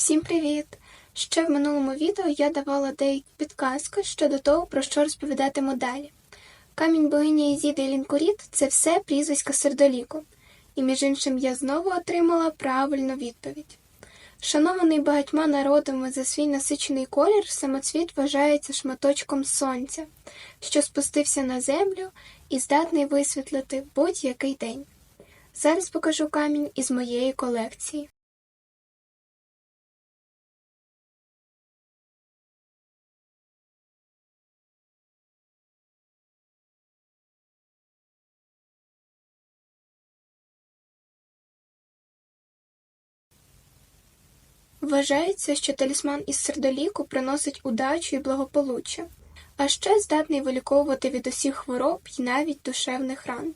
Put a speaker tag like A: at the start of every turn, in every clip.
A: Всім привіт! Ще в минулому відео я давала деякі підказки щодо того, про що розповідатиму далі. Камінь богині Ізіди Лінкуріт це все прізвиська сердоліку, і між іншим я знову отримала правильну відповідь. Шанований багатьма народами за свій насичений колір, самоцвіт вважається шматочком сонця, що спустився на землю і здатний висвітлити будь-який день. Зараз покажу камінь із моєї колекції. Вважається, що талісман із сердоліку приносить удачу і благополуччя, а ще здатний виліковувати від усіх хвороб і навіть душевних ран.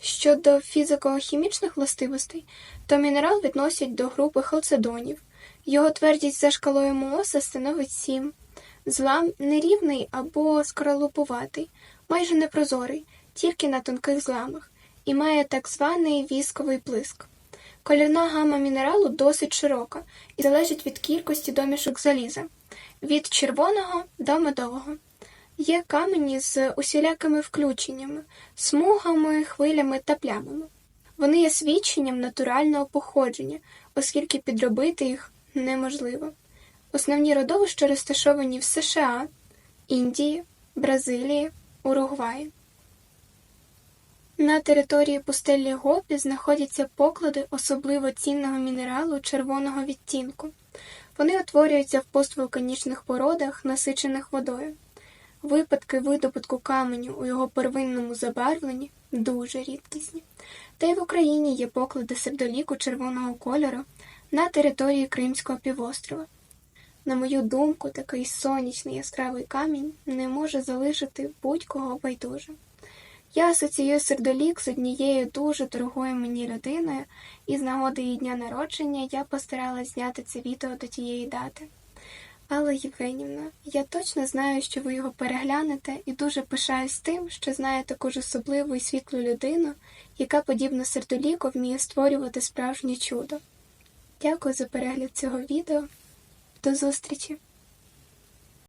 A: Щодо фізико-хімічних властивостей, то мінерал відносять до групи халцедонів. Його твердість за шкалою Мооса становить 7. Злам нерівний або скорлупуватий, майже непрозорий, тільки на тонких зламах, і має так званий вісковий блиск. Колірна гама мінералу досить широка і залежить від кількості домішок заліза, від червоного до медового. Є камені з усілякими включеннями, смугами, хвилями та плямами. Вони є свідченням натурального походження, оскільки підробити їх неможливо. Основні родовища розташовані в США, Індії, Бразилії, Уругваї. На території пустелі Гопі знаходяться поклади особливо цінного мінералу червоного відтінку. Вони утворюються в поствулканічних породах, насичених водою. Випадки видобутку каменю у його первинному забарвленні дуже рідкісні. Та й в Україні є поклади сердоліку червоного кольору на території Кримського півострова. На мою думку, такий сонячний яскравий камінь не може залишити будь-кого байдужим. Я асоціюю сердолік з однією дуже дорогою мені людиною, і з нагоди її дня народження я постаралась зняти це відео до тієї дати. Але, Євгенівна, я точно знаю, що ви його переглянете, і дуже пишаюсь тим, що знаю таку ж особливу і світлу людину, яка, подібно сердоліку, вміє створювати справжнє чудо. Дякую за перегляд цього відео. До зустрічі!